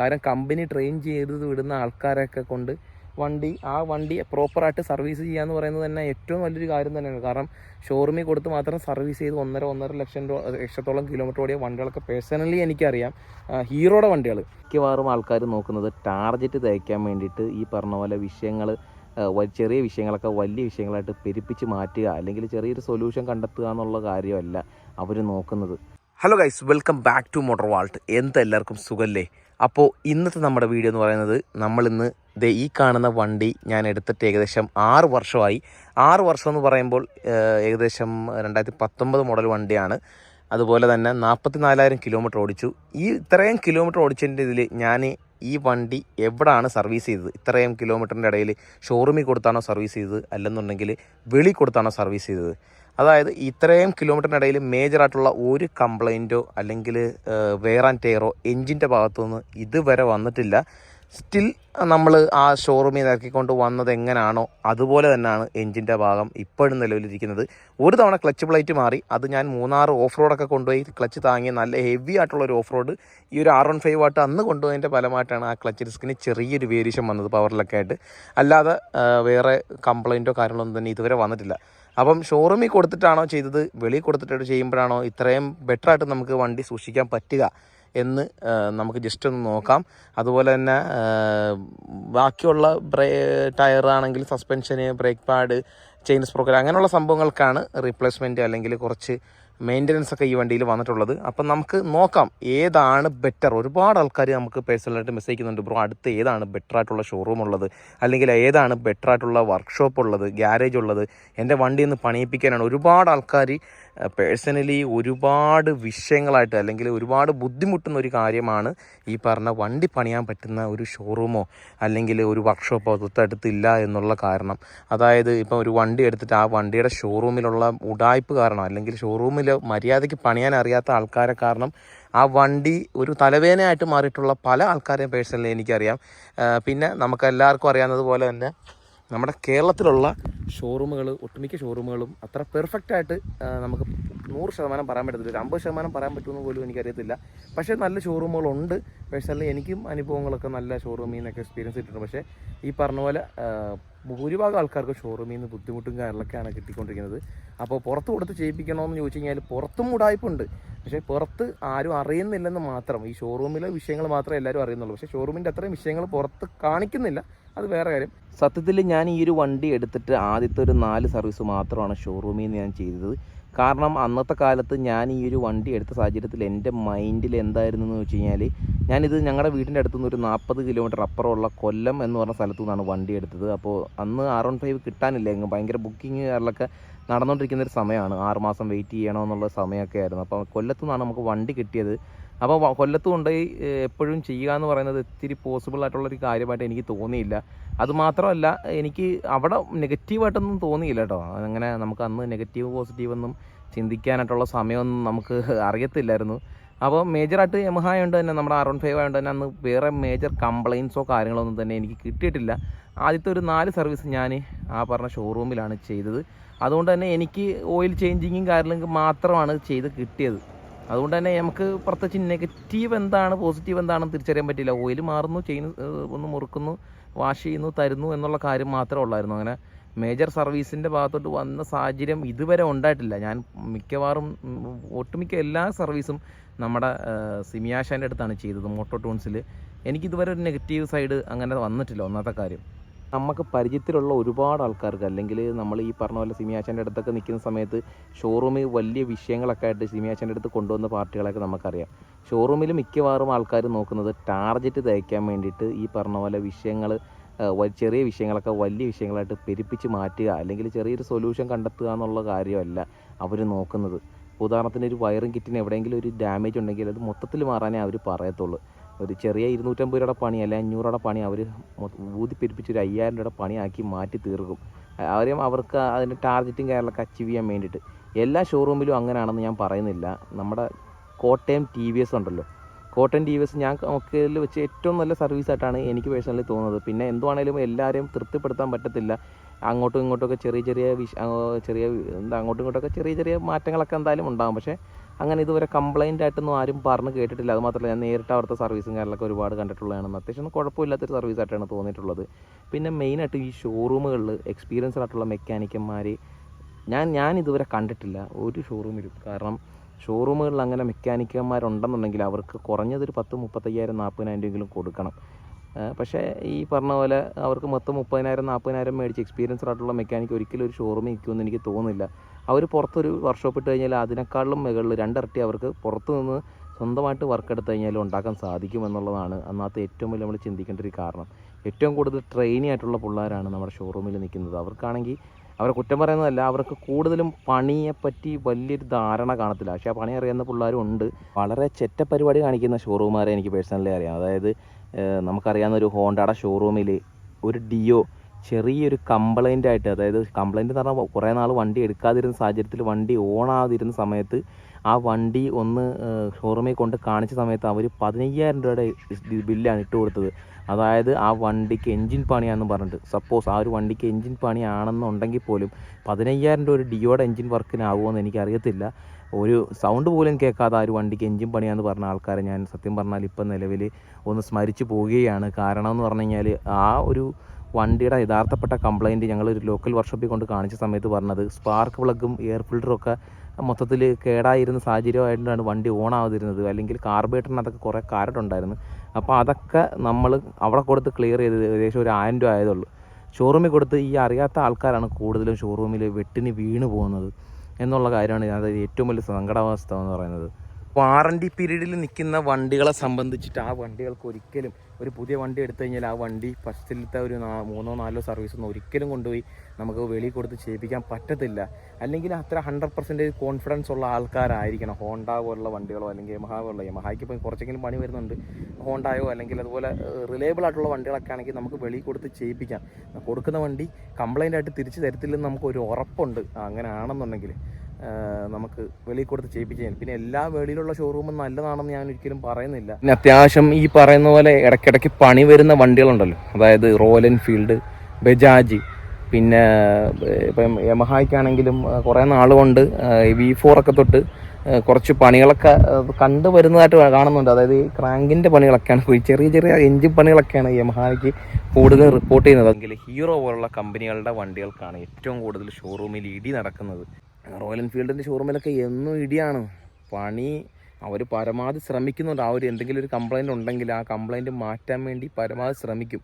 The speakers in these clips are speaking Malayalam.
കാരണം കമ്പനി ട്രെയിൻ ചെയ്ത് വിടുന്ന ആൾക്കാരൊക്കെ കൊണ്ട് വണ്ടി ആ വണ്ടി പ്രോപ്പറായിട്ട് സർവീസ് ചെയ്യുക എന്ന് പറയുന്നത് തന്നെ ഏറ്റവും വലിയൊരു കാര്യം തന്നെയാണ്. കാരണം ഷോറൂമിൽ കൊടുത്ത് മാത്രം സർവീസ് ചെയ്ത് ഒന്നര ഒന്നര ലക്ഷം രൂപ ലക്ഷത്തോളം കിലോമീറ്റർ ഓടിയ വണ്ടികളൊക്കെ പേഴ്സണലി എനിക്കറിയാം. ഹീറോയുടെ വണ്ടികൾ മിക്കവാറും ആൾക്കാർ നോക്കുന്നത് ടാർജറ്റ് തയ്ക്കാൻ വേണ്ടിയിട്ട് ഈ പറഞ്ഞ പോലെ വിഷയങ്ങൾ ചെറിയ വിഷയങ്ങളൊക്കെ വലിയ വിഷയങ്ങളായിട്ട് പെരുപ്പിച്ച് മാറ്റുക അല്ലെങ്കിൽ ചെറിയൊരു സൊല്യൂഷൻ കണ്ടെത്തുക എന്നുള്ള കാര്യമല്ല അവർ നോക്കുന്നത്. Hello guys welcome back to motor vault എന്തെല്ലാവർക്കും സുഖല്ലേ? അപ്പോൾ ഇന്നത്തെ നമ്മുടെ വീഡിയോ എന്ന് പറയുന്നത് നമ്മളിന്ന് ദേ ഈ കാണുന്ന വണ്ടി ഞാൻ എടുത്തിട്ട് ഏകദേശം ആറ് വർഷമായി. ആറ് വർഷം എന്ന് പറയുമ്പോൾ ഏകദേശം രണ്ടായിരത്തി പത്തൊമ്പത് മോഡൽ വണ്ടിയാണ്. അതുപോലെ തന്നെ നാൽപ്പത്തി നാലായിരം കിലോമീറ്റർ ഓടിച്ചു. ഈ ഇത്രയും കിലോമീറ്റർ ഓടിച്ചതിന്റെ ഇതിൽ ഞാൻ ഈ വണ്ടി എവിടാണ് സർവീസ് ചെയ്തത്? ഇത്രയും കിലോമീറ്ററിന്റെ ഇടയിൽ ഷോറൂമിൽ കൊടുത്താണോ സർവീസ് ചെയ്തത്? അല്ലെന്നുണ്ടെങ്കിൽ വെളി കൊടുത്താണോ സർവീസ് ചെയ്തത്? അതായത് ഇത്രയും കിലോമീറ്ററിനിടയിൽ മേജറായിട്ടുള്ള ഒരു കംപ്ലൈന്റോ അല്ലെങ്കിൽ വെയർ ആൻഡ് ടയറോ എൻജിന്റെ ഭാഗത്തുനിന്ന് ഇതുവരെ വന്നിട്ടില്ല. സ്റ്റിൽ നമ്മൾ ആ ഷോറൂമിൽ ഇറക്കിക്കൊണ്ട് വന്നത് എങ്ങനെയാണോ അതുപോലെ തന്നെയാണ് എൻജിന്റെ ഭാഗം ഇപ്പോഴും നിലവിലിരിക്കുന്നത്. ഒരു തവണ ക്ലച്ച് പ്ലേറ്റ് മാറി അത് ഞാൻ മൂന്നാറ് ഓഫ് റോഡൊക്കെ കൊണ്ടുപോയി ക്ലച്ച് താങ്ങിയ നല്ല ഹെവി ആയിട്ടുള്ള ഒരു ഓഫ് റോഡ് ഈ ഒരു ആർ വൺ ഫൈവ് ആയിട്ട് അന്ന് കൊണ്ടുപോയതിന്റെ ഫലമായിട്ടാണ് ആ ക്ലച്ച് ഡിസ്കിന് ചെറിയൊരു വേരിയേഷൻ വന്നത് പവറിലൊക്കെ ആയിട്ട്. അല്ലാതെ വേറെ കംപ്ലൈന്റോ കാര്യങ്ങളൊന്നും തന്നെ ഇതുവരെ വന്നിട്ടില്ല. അപ്പം ഷോറൂമിൽ കൊടുത്തിട്ടാണോ ചെയ്തത്? വെളിയിൽ കൊടുത്തിട്ട് ചെയ്യുമ്പോഴാണോ ഇത്രയും ബെറ്ററായിട്ട് നമുക്ക് വണ്ടി സൂക്ഷിക്കാൻ പറ്റുക എന്ന് നമുക്ക് ജസ്റ്റ് ഒന്ന് നോക്കാം. അതുപോലെ തന്നെ ബാക്കിയുള്ള ബ്രേ ടയറാണെങ്കിൽ സസ്പെൻഷന് ബ്രേക്ക് പാഡ് ചെയിൻ സ്പ്രോക്കർ അങ്ങനെയുള്ള സംഭവങ്ങൾക്കാണ് റീപ്ലേസ്മെന്റ് അല്ലെങ്കിൽ കുറച്ച് മെയിന്റനൻസ് ഒക്കെ ഈ വണ്ടിയിൽ വന്നിട്ടുള്ളത്. അപ്പം നമുക്ക് നോക്കാം ഏതാണ് ബെറ്റർ ഒരുപാട് ആൾക്കാർ നമുക്ക് പേഴ്സണലായിട്ട് മെസ്സേജ് ചെയ്യുന്നുണ്ട് ബ്രോ അടുത്ത് ഏതാണ് ബെറ്റർ ആയിട്ടുള്ള ഷോറൂം ഉള്ളത്? അല്ലെങ്കിൽ ഏതാണ് ബെറ്റർ ആയിട്ടുള്ള വർക്ക്ഷോപ്പ് ഉള്ളത്? ഗ്യാരേജ് ഉള്ളത്? എന്റെ വണ്ടി ഒന്ന് പണിയിപ്പിക്കാനാണ് ഒരുപാട് ആൾക്കാർ പേഴ്സണലി ഒരുപാട് വിഷയങ്ങളായിട്ട് അല്ലെങ്കിൽ ഒരുപാട് ബുദ്ധിമുട്ടുന്ന ഒരു കാര്യമാണ് ഈ പറഞ്ഞ വണ്ടി പണിയാൻ പറ്റുന്ന ഒരു ഷോറൂമോ അല്ലെങ്കിൽ ഒരു വർക്ക്ഷോപ്പോ തൊട്ടടുത്തില്ല എന്നുള്ള കാരണം. അതായത് ഇപ്പം ഒരു വണ്ടി എടുത്തിട്ട് ആ വണ്ടിയുടെ ഷോറൂമിലുള്ള ഉടായ്പ് കാരണം അല്ലെങ്കിൽ ഷോറൂമിൽ മര്യാദയ്ക്ക് പണിയാൻ അറിയാത്ത ആൾക്കാരെ കാരണം ആ വണ്ടി ഒരു തലവേദനയായിട്ട് മാറിയിട്ടുള്ള പല ആൾക്കാരെയും പേഴ്സണലി എനിക്കറിയാം. പിന്നെ നമുക്ക് എല്ലാവർക്കും അറിയാവുന്നത് തന്നെ നമ്മുടെ കേരളത്തിലുള്ള ഷോറൂമുകൾ ഒട്ടുമിക്ക ഷോറൂമുകളും അത്ര പെർഫെക്റ്റ് ആയിട്ട് നമുക്ക് നൂറ് ശതമാനം പറയാൻ പറ്റത്തില്ല. ഒരു അമ്പത് ശതമാനം പറയാൻ പറ്റുമെന്ന് പോലും എനിക്കറിയത്തില്ല. പക്ഷേ നല്ല ഷോറൂമുകളുണ്ട്. പേഴ്സണലി എനിക്കും അനുഭവങ്ങളൊക്കെ നല്ല ഷോറൂമിൽ നിന്നൊക്കെ എക്സ്പീരിയൻസ് കിട്ടിയിട്ടുണ്ട് പക്ഷേ ഈ പറഞ്ഞ പോലെ ഭൂരിഭാഗം ആൾക്കാർക്ക് ഷോറൂമിൽ നിന്ന് ബുദ്ധിമുട്ടും കാര്യങ്ങളൊക്കെയാണ് കിട്ടിക്കൊണ്ടിരിക്കുന്നത്. അപ്പോൾ പുറത്ത് കൊടുത്ത് ചെയ്യിപ്പിക്കണമെന്ന് ചോദിച്ചു കഴിഞ്ഞാൽ പുറത്തും ഉടായ്പുണ്ട്. പക്ഷേ പുറത്ത് ആരും അറിയുന്നില്ലെന്ന് മാത്രം. ഈ ഷോറൂമിലെ വിഷയങ്ങൾ മാത്രമേ എല്ലാവരും അറിയുന്നുള്ളൂ. പക്ഷേ ഷോറൂമിന്റെ അത്രയും വിഷയങ്ങൾ പുറത്ത് കാണിക്കുന്നില്ല. അത് വേറെ കാര്യം. സത്യത്തിൽ ഞാൻ ഈ ഒരു വണ്ടി എടുത്തിട്ട് ആദ്യത്തെ ഒരു നാല് സർവീസ് മാത്രമാണ് ഷോറൂമിൽ നിന്ന് ഞാൻ ചെയ്തത്. കാരണം അന്നത്തെ കാലത്ത് ഞാൻ ഈ ഒരു വണ്ടി എടുത്ത സാഹചര്യത്തിൽ എന്റെ മൈൻഡിൽ എന്തായിരുന്നു എന്ന് വെച്ച് കഴിഞ്ഞാൽ ഞാനിത് ഞങ്ങളുടെ വീടിന്റെ അടുത്തുനിന്ന് ഒരു നാൽപ്പത് കിലോമീറ്റർ അപ്പുറമുള്ള കൊല്ലം എന്ന് പറഞ്ഞ സ്ഥലത്തു നിന്നാണ് വണ്ടി എടുത്തത്. അപ്പോൾ അന്ന് ആർ വൺ ഫൈവ് കിട്ടാനില്ല? ഭയങ്കര ബുക്കിംഗ് കാര്യങ്ങളൊക്കെ നടന്നുകൊണ്ടിരിക്കുന്ന ഒരു സമയമാണ്. ആറുമാസം വെയിറ്റ് ചെയ്യണമെന്നുള്ള സമയമൊക്കെ ആയിരുന്നു. അപ്പോൾ കൊല്ലത്തു നിന്നാണ് നമുക്ക് വണ്ടി കിട്ടിയത്. അപ്പോൾ കൊല്ലത്ത് കൊണ്ടുപോയി എപ്പോഴും ചെയ്യുക എന്ന് പറയുന്നത് ഇത്തിരി പോസിബിൾ ആയിട്ടുള്ളൊരു കാര്യമായിട്ട് എനിക്ക് തോന്നിയില്ല. അതുമാത്രമല്ല എനിക്ക് അവിടെ നെഗറ്റീവായിട്ടൊന്നും തോന്നിയില്ല കേട്ടോ അങ്ങനെ നമുക്ക് അന്ന് നെഗറ്റീവ് പോസിറ്റീവ് ഒന്നും ചിന്തിക്കാനായിട്ടുള്ള സമയമൊന്നും നമുക്ക് അറിയത്തില്ലായിരുന്നു. അപ്പോൾ മേജറായിട്ട് യമഹ ആയതുകൊണ്ട് തന്നെ നമ്മുടെ ആർ ഫൈവ് ആയതുകൊണ്ട് തന്നെ അന്ന് വേറെ മേജർ കംപ്ലയിൻസോ കാര്യങ്ങളോ ഒന്നും തന്നെ എനിക്ക് കിട്ടിയിട്ടില്ല. ആദ്യത്തെ ഒരു നാല് സർവീസ് ഞാൻ ആ പറഞ്ഞ ഷോറൂമിലാണ് ചെയ്തത്. അതുകൊണ്ട് തന്നെ എനിക്ക് ഓയിൽ ചേഞ്ചിങ്ങും കാര്യങ്ങളും മാത്രമാണ് ചെയ്ത് കിട്ടിയത്. അതുകൊണ്ട് തന്നെ നമുക്ക് പ്രത്യേകിച്ച് നെഗറ്റീവ് എന്താണ് പോസിറ്റീവ് എന്താണെന്ന് തിരിച്ചറിയാൻ പറ്റില്ല ഓയിൽ മാറുന്നു ചെയിൻ ഒന്ന് മുറുക്കുന്നു വാഷ് ചെയ്യുന്നു തരുന്നു എന്നുള്ള കാര്യം മാത്രമേ ഉള്ളായിരുന്നു. അങ്ങനെ മേജർ സർവീസിന്റെ ഭാഗത്തോട്ട് വന്ന സാഹചര്യം ഇതുവരെ ഉണ്ടായിട്ടില്ല. ഞാൻ മിക്കവാറും ഒട്ടുമിക്ക എല്ലാ സർവീസും നമ്മുടെ സിമിയാഷാന്റെ അടുത്താണ് ചെയ്തത് മോട്ടോ ടൂൺസിൽ എനിക്കിതുവരെ ഒരു നെഗറ്റീവ് സൈഡ് അങ്ങനെ വന്നിട്ടില്ല ഒന്നാമത്തെ കാര്യം. നമുക്ക് പരിചയത്തിലുള്ള ഒരുപാട് ആൾക്കാർക്ക് അല്ലെങ്കിൽ നമ്മൾ ഈ പറഞ്ഞ പോലെ സിമിയാച്ചന്റെ അടുത്തൊക്കെ നിൽക്കുന്ന സമയത്ത് ഷോറൂമിൽ വലിയ വിഷയങ്ങളൊക്കെ ആയിട്ട് സിമിയാച്ചന്റെ അടുത്ത് കൊണ്ടുവന്ന പാർട്ടികളൊക്കെ നമുക്കറിയാം. ഷോറൂമിൽ മിക്കവാറും ആൾക്കാർ നോക്കുന്നത് ടാർജറ്റ് തയ്ക്കാൻ വേണ്ടിയിട്ട് ഈ പറഞ്ഞ പോലെ വിഷയങ്ങൾ ചെറിയ വിഷയങ്ങളൊക്കെ വലിയ വിഷയങ്ങളായിട്ട് പെരുപ്പിച്ച് മാറ്റുക അല്ലെങ്കിൽ ചെറിയൊരു സൊല്യൂഷൻ കണ്ടെത്തുക എന്നുള്ള കാര്യമല്ല അവർ നോക്കുന്നത്. ഉദാഹരണത്തിന് ഒരു വയറിംഗ് കിറ്റിന് എവിടെയെങ്കിലും ഒരു ഡാമേജ് ഉണ്ടെങ്കിൽ അത് മൊത്തത്തിൽ മാറാനേ അവർ പറയത്തുള്ളൂ. ഒരു ചെറിയ ഇരുന്നൂറ്റമ്പത് രൂപയുടെ പണി അല്ലെങ്കിൽ അഞ്ഞൂറ് രൂപയുടെ പണി അവർ ഊതിപ്പെരിപ്പിച്ച് ഒരു അയ്യായിരം രൂപയുടെ പണിയാക്കി മാറ്റി തീർക്കും. അവരും അവർക്ക് അതിന്റെ ടാർഗറ്റും കാര്യങ്ങളൊക്കെ അച്ചീവ് ചെയ്യാൻ വേണ്ടിയിട്ട്. എല്ലാ ഷോറൂമിലും അങ്ങനെയാണെന്ന് ഞാൻ പറയുന്നില്ല. നമ്മുടെ കോട്ടയം ടി വി എസ് ഉണ്ടല്ലോ. കോട്ടയം ടി വി എസ് ഞാൻ നോക്കിയതിൽ വെച്ച് ഏറ്റവും നല്ല സർവീസ് ആയിട്ടാണ് എനിക്ക് പേഴ്സണലി തോന്നുന്നത്. പിന്നെ എന്തുവാണേലും എല്ലാവരെയും തൃപ്തിപ്പെടുത്താൻ പറ്റത്തില്ല. അങ്ങോട്ടും ഇങ്ങോട്ടും ഒക്കെ ചെറിയ ചെറിയ വിഷ ചെറിയ എന്താ അങ്ങോട്ടും ഇങ്ങോട്ടൊക്കെ ചെറിയ ചെറിയ മാറ്റങ്ങളൊക്കെ എന്തായാലും ഉണ്ടാകും പക്ഷേ അങ്ങനെ ഇതുവരെ കംപ്ലൈന്റ് ആയിട്ടൊന്നും ആരും പറഞ്ഞ് കേട്ടിട്ടില്ല. അത് മാത്രമല്ല ഞാൻ നേരിട്ട് അവിടുത്തെ സർവീസും കാര്യങ്ങളൊക്കെ ഒരുപാട് കണ്ടിട്ടുള്ളതാണ്. അത്യാവശ്യം കുഴപ്പമില്ലാത്തൊരു സർവീസ് ആയിട്ടാണ് തോന്നിയിട്ടുള്ളത്. പിന്നെ മെയിനായിട്ട് ഈ ഷോറൂമുകളിൽ എക്സ്പീരിയൻസ്ഡ് ആയിട്ടുള്ള മെക്കാനിക്കന്മാർ ഞാൻ ഞാൻ ഇതുവരെ കണ്ടിട്ടില്ല. ഒരു ഷോറൂമിലും കാരണം ഷോറൂമുകളിൽ അങ്ങനെ മെക്കാനിക്കന്മാരുണ്ടെന്നുണ്ടെങ്കിൽ അവർക്ക് കുറഞ്ഞതൊരു പത്ത് മുപ്പത്തയ്യായിരം നാൽപ്പതിനായിരം രൂപയെങ്കിലും കൊടുക്കണം പക്ഷേ ഈ പറഞ്ഞ പോലെ അവർക്ക് മൊത്തം മുപ്പതിനായിരം നാൽപ്പതിനായിരം മേടിച്ച് എക്സ്പീരിയൻസ്ഡ് ആയിട്ടുള്ള മെക്കാനിക്ക് ഒരിക്കലും ഒരു ഷോറൂമിൽ നിൽക്കുമെന്ന് എനിക്ക് തോന്നുന്നില്ല. അവർ പുറത്തൊരു വർക്ക്ഷോപ്പ് ഇട്ട് കഴിഞ്ഞാൽ അതിനേക്കാളും മുകളിൽ രണ്ടിരട്ടി അവർക്ക് പുറത്തു നിന്ന് സ്വന്തമായിട്ട് വർക്ക് എടുത്തു കഴിഞ്ഞാൽ ഉണ്ടാക്കാൻ സാധിക്കും എന്നുള്ളതാണ് അന്നത്തെ ഏറ്റവും വലിയ നമ്മൾ ചിന്തിക്കേണ്ട ഒരു കാരണം. ഏറ്റവും കൂടുതൽ ട്രെയിനി ആയിട്ടുള്ള പിള്ളേരാണ് നമ്മുടെ ഷോറൂമിൽ നിൽക്കുന്നത് അവർക്കാണെങ്കിൽ അവരെ കുറ്റം പറയുന്നതല്ല അവർക്ക് കൂടുതലും പണിയെപ്പറ്റി വലിയൊരു ധാരണ കാണത്തില്ല. പക്ഷേ ആ പണി അറിയുന്ന പിള്ളേരും ഉണ്ട്. വളരെ ചെറ്റ പരിപാടി കാണിക്കുന്ന ഷോറൂമുകാരെ എനിക്ക് പേഴ്സണലി അറിയാം. അതായത് നമുക്കറിയാവുന്ന ഒരു ഹോണ്ടയുടെ ഷോറൂമിൽ ഒരു ഡിയോ ചെറിയൊരു കംപ്ലൈന്റ് ആയിട്ട് അതായത് കംപ്ലൈന്റ് എന്ന് പറഞ്ഞാൽ കുറേ നാൾ വണ്ടി എടുക്കാതിരുന്ന സാഹചര്യത്തിൽ വണ്ടി ഓണാതിരുന്ന സമയത്ത് ആ വണ്ടി ഒന്ന് ഷോറൂമിൽ കൊണ്ട് കാണിച്ച സമയത്ത് അവർ പതിനയ്യായിരം രൂപയുടെ ബില്ലാണ് ഇട്ട് കൊടുത്തത്. അതായത് ആ വണ്ടിക്ക് എൻജിൻ പണിയാണെന്ന് പറഞ്ഞിട്ട്. സപ്പോസ് ആ ഒരു വണ്ടിക്ക് എൻജിൻ പണിയാണെന്നുണ്ടെങ്കിൽ പോലും പതിനയ്യായിരം രൂപ ഒരു ഡിയോയുടെ എൻജിൻ വർക്കിനാവുമെന്ന് എനിക്കറിയത്തില്ല. ഒരു സൗണ്ട് പോലും കേൾക്കാതെ ആ ഒരു വണ്ടിക്ക് എൻജിൻ പണിയാന്ന് പറഞ്ഞ ആൾക്കാരെ ഞാൻ സത്യം പറഞ്ഞാൽ ഇപ്പം നിലവിൽ ഒന്ന് സ്മരിച്ചു പോവുകയാണ്. കാരണം എന്ന് പറഞ്ഞു കഴിഞ്ഞാൽ ആ ഒരു വണ്ടിയുടെ യഥാർത്ഥപ്പെട്ട ഞങ്ങൾ ഒരു ലോക്കൽ വർക്ക്ഷോപ്പിൽ കൊണ്ട് കാണിച്ച സമയത്ത് പറഞ്ഞത്. സ്പാർക്ക് പ്ലഗും എയർ ഫിൽറ്ററും ഒക്കെ മൊത്തത്തിൽ കേടായിരുന്ന സാഹചര്യമായിട്ടാണ് വണ്ടി ഓൺ ആവാതിരുന്നത്. അല്ലെങ്കിൽ കാർബേറ്ററിന് അതൊക്കെ കുറേ കാരട്ടുണ്ടായിരുന്നു അപ്പോൾ അതൊക്കെ നമ്മൾ അവിടെ കൊടുത്ത് ക്ലിയർ ചെയ്ത് ഏകദേശം ഒരു ആയിരം രൂപ ആയതുള്ളൂ ഷോറൂമിൽ കൊടുത്ത് ഈ അറിയാത്ത ആൾക്കാരാണ് കൂടുതലും ഷോറൂമിൽ വെട്ടിന് വീണ് പോകുന്നത്. എന്നുള്ള കാര്യമാണ് അതായത് ഏറ്റവും വലിയ സങ്കടാവസ്ഥ എന്ന് പറയുന്നത്. വാറണ്ടി പീരീഡിൽ നിൽക്കുന്ന വണ്ടികളെ സംബന്ധിച്ചിട്ട് ആ വണ്ടികൾക്ക് ഒരിക്കലും ഒരു പുതിയ വണ്ടി എടുത്തു കഴിഞ്ഞാൽ ആ വണ്ടി ഫസ്റ്റിലത്തെ ഒരു മൂന്നോ നാലോ സർവീസ് ഒന്നും ഒരിക്കലും കൊണ്ടുപോയി നമുക്ക് വെളിയിൽ കൊടുത്ത് ചെയ്യിപ്പിക്കാൻ പറ്റത്തില്ല. അല്ലെങ്കിൽ അത്ര ഹൺഡ്രഡ് പെർസെന്റേജ് കോൺഫിഡൻസ് ഉള്ള ആൾക്കാരായിരിക്കണം ഹോണ്ട പോലുള്ള വണ്ടികളോ അല്ലെങ്കിൽ യമഹ പോലുള്ള യമഹായ്ക്ക് ഇപ്പോൾ കുറച്ചെങ്കിലും പണി വരുന്നുണ്ട്. ഹോണ്ടായോ അല്ലെങ്കിൽ അതുപോലെ റിലയബിൾ ആയിട്ടുള്ള വണ്ടികളൊക്കെ ആണെങ്കിൽ നമുക്ക് വെളിയിൽ കൊടുത്ത് ചെയ്യിപ്പിക്കാം. കൊടുക്കുന്ന വണ്ടി കംപ്ലൈന്റ് ആയിട്ട് തിരിച്ചു തരത്തില്ലെന്ന് നമുക്ക് ഒരു ഉറപ്പുണ്ട്. അങ്ങനെയാണെന്നുണ്ടെങ്കിൽ നമുക്ക് വെളിയിൽ കൊടുത്ത് ചെയ്യിപ്പിക്കാൻ പിന്നെ എല്ലാ വെളിയിലുള്ള ഷോറൂമും നല്ലതാണെന്ന് ഞാൻ ഒരിക്കലും പറയുന്നില്ല. പിന്നെ അത്യാവശ്യം ഈ പറയുന്ന പോലെ ഇടയ്ക്കിടയ്ക്ക് പണി വരുന്ന വണ്ടികളുണ്ടല്ലോ. അതായത് റോയൽ എൻഫീൽഡ് ബജാജ് പിന്നെ ഇപ്പം യമഹായ്ക്കാണെങ്കിലും കുറേ നാൾ കൊണ്ട് വി ഫോർ ഒക്കെ തൊട്ട് കുറച്ച് പണികളൊക്കെ കണ്ടു വരുന്നതായിട്ട് കാണുന്നുണ്ട്. അതായത് ക്രാങ്കിന്റെ പണികളൊക്കെയാണ്. ചെറിയ ചെറിയ എഞ്ചിൻ പണികളൊക്കെയാണ് യമഹായ്ക്ക് കൂടുതൽ റിപ്പോർട്ട് ചെയ്യുന്നത്. എങ്കിൽ ഹീറോ പോലുള്ള കമ്പനികളുടെ വണ്ടികൾക്കാണ് ഏറ്റവും കൂടുതൽ ഷോറൂമിൽ ഇടി നടക്കുന്നത്. റോയൽ എൻഫീൽഡിന്റെ ഷോറൂമിലൊക്കെ എന്നും ഇടിയാണ്. പണി അവർ പരമാവധി ശ്രമിക്കുന്നുണ്ട്. ആ ഒരു എന്തെങ്കിലും ഒരു കംപ്ലൈന്റ് ഉണ്ടെങ്കിൽ ആ കംപ്ലൈന്റ് മാറ്റാൻ വേണ്ടി പരമാവധി ശ്രമിക്കും.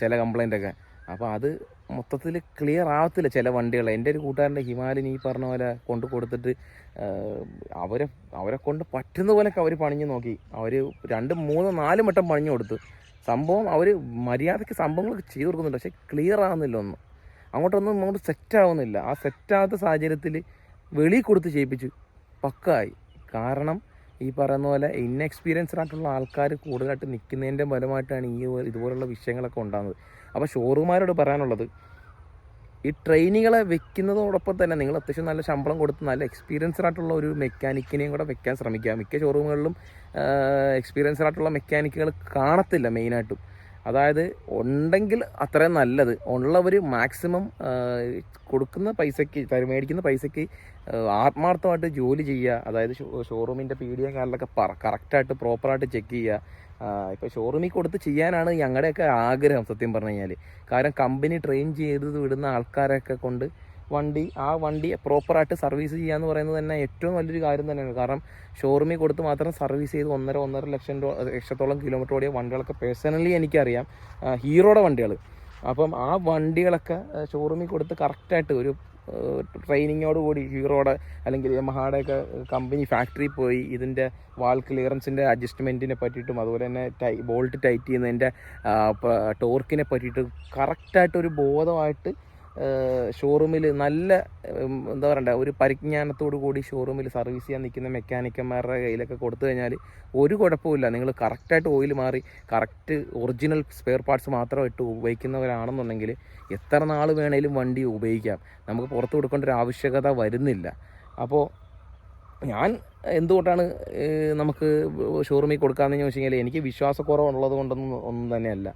ചില കംപ്ലയിന്റൊക്കെ അപ്പോൾ അത് മൊത്തത്തിൽ ക്ലിയർ ആവത്തില്ല ചില വണ്ടികൾ എന്റെ ഒരു കൂട്ടുകാരന്റെ ഹിമാലയൻ ഈ പറഞ്ഞ പോലെ കൊണ്ട് കൊടുത്തിട്ട് അവരെ അവരെ കൊണ്ട് പറ്റുന്ന പോലെയൊക്കെ അവർ പണിഞ്ഞ് നോക്കി. അവർ രണ്ട് മൂന്ന് നാല് വട്ടം പണിഞ്ഞു കൊടുത്തു. സംഭവം അവർ മര്യാദയ്ക്ക് സംഭവങ്ങളൊക്കെ ചെയ്തു കൊടുക്കുന്നുണ്ട്. പക്ഷേ ക്ലിയർ ആവുന്നില്ല ഒന്നും. അങ്ങോട്ടൊന്നും അങ്ങോട്ട് സെറ്റ് ആവുന്നില്ല ആ സെറ്റാവാത്ത സാഹചര്യത്തിൽ വെളി കൊടുത്ത് ചെയ്യിപ്പിച്ചു. പക്കായി. കാരണം ഈ പറയുന്ന പോലെ ഇൻഎക്സ്പീരിയൻസ്ഡ് ആയിട്ടുള്ള ആൾക്കാർ കൂടുതലായിട്ട് നിൽക്കുന്നതിന്റെ ഫലമായിട്ടാണ് ഈ ഇതുപോലുള്ള വിഷയങ്ങളൊക്കെ ഉണ്ടാകുന്നത്. അപ്പോൾ ഷോറൂമാരോട് പറയാനുള്ളത് ഈ ട്രെയിനികളെ വെക്കുന്നതോടൊപ്പം തന്നെ നിങ്ങൾ അത്യാവശ്യം നല്ല ശമ്പളം കൊടുത്ത് നല്ല എക്സ്പീരിയൻസ്ഡ് ആയിട്ടുള്ള ഒരു മെക്കാനിക്കിനെയും കൂടെ വെക്കാൻ ശ്രമിക്കുക. മിക്ക ഷോറൂമുകളിലും എക്സ്പീരിയൻസ്ഡ് ആയിട്ടുള്ള മെക്കാനിക്കുകൾ കാണത്തില്ല മെയിനായിട്ടും അതായത് ഉണ്ടെങ്കിൽ അത്രയും നല്ലത്. ഉള്ളവർ മാക്സിമം കൊടുക്കുന്ന പൈസയ്ക്ക് മേടിക്കുന്ന പൈസയ്ക്ക് ആത്മാർത്ഥമായിട്ട് ജോലി ചെയ്യുക. അതായത് ഷോറൂമിന്റെ പി ഡി എം കാലിലൊക്കെ പറ കറക്റ്റായിട്ട് പ്രോപ്പറായിട്ട് ചെക്ക് ചെയ്യുക. ഇപ്പോൾ ഷോറൂമിൽ കൊടുത്ത് ചെയ്യാനാണ് ഞങ്ങളുടെയൊക്കെ ആഗ്രഹം സത്യം പറഞ്ഞു കഴിഞ്ഞാൽ കാരണം കമ്പനി ട്രെയിൻ ചെയ്ത് വിടുന്ന ആൾക്കാരൊക്കെ കൊണ്ട് വണ്ടി ആ വണ്ടി പ്രോപ്പറായിട്ട് സർവീസ് ചെയ്യുക എന്ന് പറയുന്നത് തന്നെ ഏറ്റവും വലിയൊരു കാര്യം തന്നെയാണ്. കാരണം ഷോറൂമിൽ കൊടുത്ത് മാത്രം സർവീസ് ചെയ്ത് ഒന്നര ഒന്നര ലക്ഷം രൂപ ലക്ഷത്തോളം കിലോമീറ്റർ ഓടിയ വണ്ടികളൊക്കെ പേഴ്സണലി എനിക്കറിയാം. ഹീറോയുടെ വണ്ടികൾ അപ്പം ആ വണ്ടികളൊക്കെ ഷോറൂമിൽ കൊടുത്ത് കറക്റ്റായിട്ട് ഒരു ട്രെയിനിങ്ങോട് കൂടി ഹീറോയുടെ അല്ലെങ്കിൽ യമഹായുടെ ഒക്കെ കമ്പനി ഫാക്ടറി പോയി ഇതിന്റെ വാൾ ക്ലിയറൻസിന്റെ അഡ്ജസ്റ്റ്മെന്റിനെ പറ്റിയിട്ടും അതുപോലെ തന്നെ ടൈ ബോൾട്ട് ടൈറ്റ് ചെയ്യുന്നതിന്റെ ടോർക്കിനെ പറ്റിയിട്ട് കറക്റ്റായിട്ട് ഒരു ബോധമായിട്ട് ഷോറൂമിൽ നല്ല എന്താ പറയണ്ട ഒരു പരിജ്ഞാനത്തോടു കൂടി ഷോറൂമിൽ സർവീസ് ചെയ്യാൻ നിൽക്കുന്ന മെക്കാനിക്കന്മാരുടെ കയ്യിലൊക്കെ കൊടുത്തു കഴിഞ്ഞാൽ ഒരു കുഴപ്പമില്ല നിങ്ങൾ കറക്റ്റായിട്ട് ഓയിൽ മാറി കറക്റ്റ് ഒറിജിനൽ സ്പെയർ പാർട്സ് മാത്രം ഇട്ട് ഉപയോഗിക്കുന്നവരാണെന്നുണ്ടെങ്കിൽ എത്ര നാൾ വേണേലും വണ്ടി ഉപയോഗിക്കാം. നമുക്ക് പുറത്ത് കൊടുക്കേണ്ട ഒരു ആവശ്യകത വരുന്നില്ല. അപ്പോൾ ഞാൻ എന്തുകൊണ്ടാണ് നമുക്ക് ഷോറൂമിൽ കൊടുക്കാമെന്ന് ചോദിച്ചു കഴിഞ്ഞാൽ എനിക്ക് വിശ്വാസക്കുറവുള്ളത് കൊണ്ടൊന്നും ഒന്നും തന്നെയല്ല.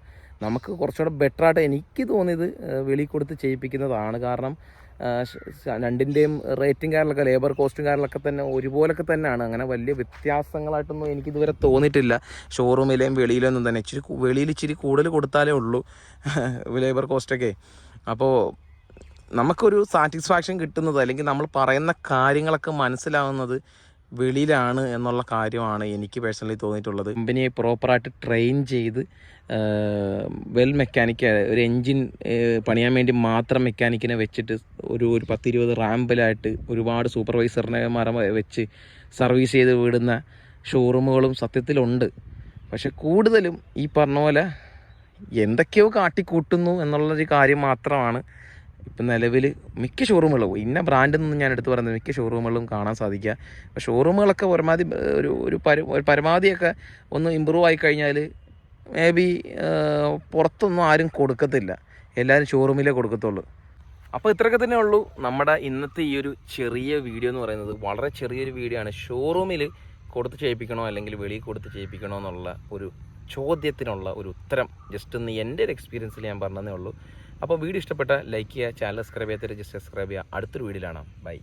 നമുക്ക് കുറച്ചുകൂടെ ബെറ്ററായിട്ട് എനിക്ക് തോന്നിയത് വെളി കൊടുത്ത് ചെയ്യിപ്പിക്കുന്നതാണ്. കാരണം രണ്ടിന്റെയും റേറ്റും കാര്യങ്ങളൊക്കെ ലേബർ കോസ്റ്റും കാര്യങ്ങളൊക്കെ തന്നെ ഒരുപോലൊക്കെ തന്നെയാണ്. അങ്ങനെ വലിയ വ്യത്യാസങ്ങളായിട്ടൊന്നും എനിക്കിതുവരെ തോന്നിയിട്ടില്ല. ഷോറൂമിലെയും വെളിയിലൊന്നും തന്നെ. ഇച്ചിരി വെളിയിൽ ഇച്ചിരി കൂടുതൽ കൊടുത്താലേ ഉള്ളൂ ലേബർ കോസ്റ്റൊക്കെ അപ്പോൾ നമുക്കൊരു സാറ്റിസ്ഫാക്ഷൻ കിട്ടുന്നത് അല്ലെങ്കിൽ നമ്മൾ പറയുന്ന കാര്യങ്ങളൊക്കെ മനസ്സിലാവുന്നത് വെളിയിലാണ് എന്നുള്ള കാര്യമാണ് എനിക്ക് പേഴ്സണലി തോന്നിയിട്ടുള്ളത്. കമ്പനിയെ പ്രോപ്പറായിട്ട് ട്രെയിൻ ചെയ്ത് വെൽ മെക്കാനിക്ക് ഒരു എൻജിൻ പണിയാൻ വേണ്ടി മാത്രം മെക്കാനിക്കിനെ വെച്ചിട്ട് ഒരു ഒരു പത്തിരുപത് റാമ്പിലായിട്ട് ഒരുപാട് സൂപ്പർവൈസറിനെ മരം വെച്ച് സർവീസ് ചെയ്ത് വിടുന്ന ഷോറൂമുകളും സത്യത്തിലുണ്ട്. പക്ഷെ കൂടുതലും ഈ പറഞ്ഞ പോലെ എന്തൊക്കെയോ കാട്ടിക്കൂട്ടുന്നു എന്നുള്ളൊരു കാര്യം മാത്രമാണ് ഇപ്പം നിലവിൽ മിക്ക ഷോറൂമുകളും ഇന്ന ബ്രാൻഡിൽ നിന്നും ഞാൻ എടുത്തു പറയുന്നത് മിക്ക ഷോറൂമുകളും കാണാൻ സാധിക്കുക. അപ്പോൾ ഷോറൂമുകളൊക്കെ പരമാവധി ഒരു ഒരു പര ഒരു പരമാവധിയൊക്കെ ഒന്ന് ഇമ്പ്രൂവ് ആയി കഴിഞ്ഞാൽ മേ ബി പുറത്തൊന്നും ആരും കൊടുക്കത്തില്ല. എല്ലാവരും ഷോറൂമിലേ കൊടുക്കത്തുള്ളൂ. അപ്പോൾ ഇത്രയൊക്കെ തന്നെ ഉള്ളൂ നമ്മുടെ ഇന്നത്തെ ഈ ഒരു ചെറിയ വീഡിയോ എന്ന് പറയുന്നത്. വളരെ ചെറിയൊരു വീഡിയോ ആണ്. ഷോറൂമിൽ കൊടുത്ത് ചെയ്യിപ്പിക്കണോ അല്ലെങ്കിൽ വെളിയിൽ കൊടുത്ത് ചെയ്യിപ്പിക്കണോ എന്നുള്ള ഒരു ചോദ്യത്തിനുള്ള ഒരു ഉത്തരം ജസ്റ്റ് ഒന്ന് എന്റെ ഒരു എക്സ്പീരിയൻസിൽ ഞാൻ പറഞ്ഞതേ ഉള്ളൂ. അപ്പോൾ വീഡിയോ ഇഷ്ടപ്പെട്ട ലൈക്ക് ചെയ്യുക ചാനൽ സബ്സ്ക്രൈബ് ചെയ്യാത്ത രജിസ്റ്റർ സബ്സ്ക്രൈബ് ചെയ്യുക. അടുത്തൊരു വീഡിയോയിലാണ്. ബൈ.